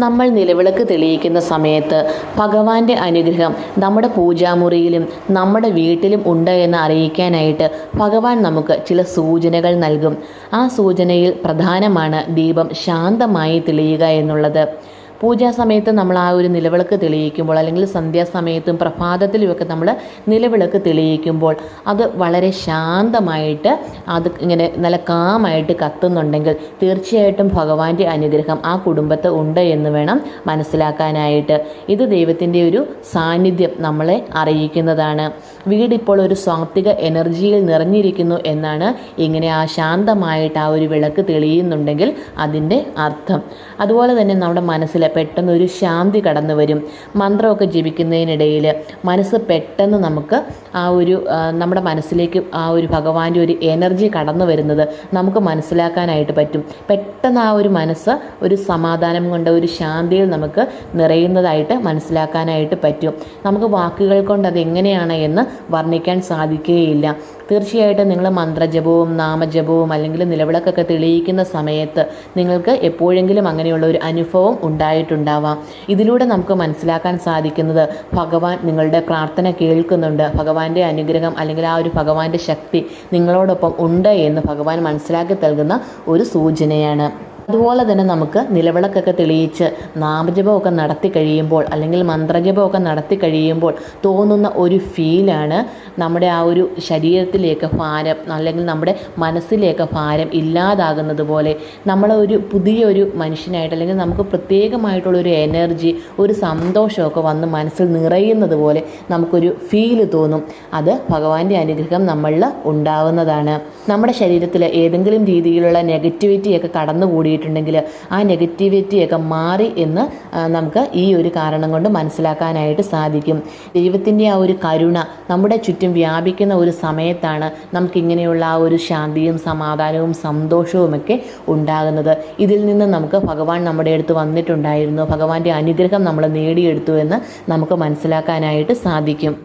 നമ്മൾ നിലവിളക്ക് തെളിയിക്കുന്ന സമയത്ത് ഭഗവാന്റെ അനുഗ്രഹം നമ്മുടെ പൂജാമുറിയിലും നമ്മുടെ വീട്ടിലും ഉണ്ട് എന്ന് അറിയിക്കാനായിട്ട് ഭഗവാൻ നമുക്ക് ചില സൂചനകൾ നൽകും. ആ സൂചനയിൽ പ്രധാനമാണ് ദീപം ശാന്തമായി തെളിയുക എന്നുള്ളത്. പൂജാ സമയത്ത് നമ്മൾ ആ ഒരു നിലവിളക്ക് തെളിയിക്കുമ്പോൾ അല്ലെങ്കിൽ സന്ധ്യാസമയത്തും പ്രഭാതത്തിലുമൊക്കെ നമ്മൾ നിലവിളക്ക് തെളിയിക്കുമ്പോൾ അത് വളരെ ശാന്തമായിട്ട് അത് ഇങ്ങനെ നല്ല കാമായിട്ട് കത്തുന്നുണ്ടെങ്കിൽ തീർച്ചയായിട്ടും ഭഗവാന്റെ അനുഗ്രഹം ആ കുടുംബത്ത് ഉണ്ട് എന്ന് വേണം മനസ്സിലാക്കാനായിട്ട്. ഇത് ദൈവത്തിന്റെ ഒരു സാന്നിധ്യം നമ്മളെ അറിയിക്കുന്നതാണ്. വീടിപ്പോൾ ഒരു സ്വാത്വിക എനർജിയിൽ നിറഞ്ഞിരിക്കുന്നു എന്നാണ് ഇങ്ങനെ ആ ശാന്തമായിട്ട് ആ ഒരു വിളക്ക് തെളിയുന്നുണ്ടെങ്കിൽ അതിന്റെ അർത്ഥം. അതുപോലെ തന്നെ നമ്മുടെ മനസ്സിൽ പെട്ടെന്ന് ഒരു ശാന്തി കടന്നു വരും. മന്ത്രമൊക്കെ ജപിക്കുന്നതിനിടയിൽ മനസ്സ് പെട്ടെന്ന് നമുക്ക് ആ ഒരു നമ്മുടെ മനസ്സിലേക്ക് ആ ഒരു ഭഗവാന്റെ ഒരു എനർജി കടന്നു വരുന്നത് നമുക്ക് മനസ്സിലാക്കാനായിട്ട് പറ്റും. പെട്ടെന്ന് ആ ഒരു മനസ്സ് ഒരു സമാധാനം കൊണ്ട് ഒരു ശാന്തിയിൽ നമുക്ക് നിറയുന്നതായിട്ട് മനസ്സിലാക്കാനായിട്ട് പറ്റും. നമുക്ക് വാക്കുകൾ കൊണ്ട് അത് എങ്ങനെയാണ് എന്ന് വർണിക്കാൻ സാധിക്കുകയില്ല. തീർച്ചയായിട്ടും നിങ്ങൾ മന്ത്രജപവും നാമജപവും അല്ലെങ്കിൽ നിലവിളക്കൊക്കെ തെളിയിക്കുന്ന സമയത്ത് നിങ്ങൾക്ക് എപ്പോഴെങ്കിലും അങ്ങനെയുള്ള ഒരു അനുഭവം ഉണ്ടായിട്ടുണ്ടാവാം. ഇതിലൂടെ നമുക്ക് മനസ്സിലാക്കാൻ സാധിക്കുന്നത് ഭഗവാൻ നിങ്ങളുടെ പ്രാർത്ഥന കേൾക്കുന്നുണ്ട്. ഭഗവാന്റെ അനുഗ്രഹം അല്ലെങ്കിൽ ആ ഒരു ഭഗവാന്റെ ശക്തി നിങ്ങളോടൊപ്പം ഉണ്ട് എന്ന് ഭഗവാൻ മനസ്സിലാക്കി നൽകുന്ന ഒരു സൂചനയാണ്. അതുപോലെ തന്നെ നമുക്ക് നിലവിളക്കൊക്കെ തെളിയിച്ച് നാമജപമൊക്കെ നടത്തി കഴിയുമ്പോൾ അല്ലെങ്കിൽ മന്ത്രജപമൊക്കെ നടത്തി കഴിയുമ്പോൾ തോന്നുന്ന ഒരു ഫീലാണ് നമ്മുടെ ആ ഒരു ശരീരത്തിലേക്ക് ഭാരം അല്ലെങ്കിൽ നമ്മുടെ മനസ്സിലേക്ക് ഭാരം ഇല്ലാതാകുന്നത് പോലെ നമ്മളെ ഒരു പുതിയൊരു മനുഷ്യനായിട്ട് അല്ലെങ്കിൽ നമുക്ക് പ്രത്യേകമായിട്ടുള്ളൊരു എനർജി ഒരു സന്തോഷമൊക്കെ വന്ന് മനസ്സിൽ നിറയുന്നത് പോലെ നമുക്കൊരു ഫീൽ തോന്നും. അത് ഭഗവാന്റെ അനുഗ്രഹം നമ്മളിൽ ഉണ്ടാവുന്നതാണ്. നമ്മുടെ ശരീരത്തിൽ ഏതെങ്കിലും രീതിയിലുള്ള നെഗറ്റിവിറ്റിയൊക്കെ കടന്നു കൂടിയിട്ടുണ്ടെങ്കിൽ ആ നെഗറ്റിവിറ്റിയൊക്കെ മാറി എന്ന് നമുക്ക് ഈ ഒരു കാരണം കൊണ്ട് മനസ്സിലാക്കാനായിട്ട് സാധിക്കും. ദൈവത്തിന്റെ ആ ഒരു കരുണ നമ്മുടെ ചുറ്റും വ്യാപിക്കുന്ന ഒരു സമയത്താണ് നമുക്കിങ്ങനെയുള്ള ആ ഒരു ശാന്തിയും സമാധാനവും സന്തോഷവും ഒക്കെ ഉണ്ടാകുന്നത്. ഇതിൽ നിന്ന് നമുക്ക് ഭഗവാൻ നമ്മുടെ അടുത്ത് വന്നിട്ടുണ്ടായിരുന്നു. ഭഗവാന്റെ അനുഗ്രഹം നമ്മൾ നേടിയെടുത്തു എന്ന് നമുക്ക് മനസ്സിലാക്കാനായിട്ട് സാധിക്കും.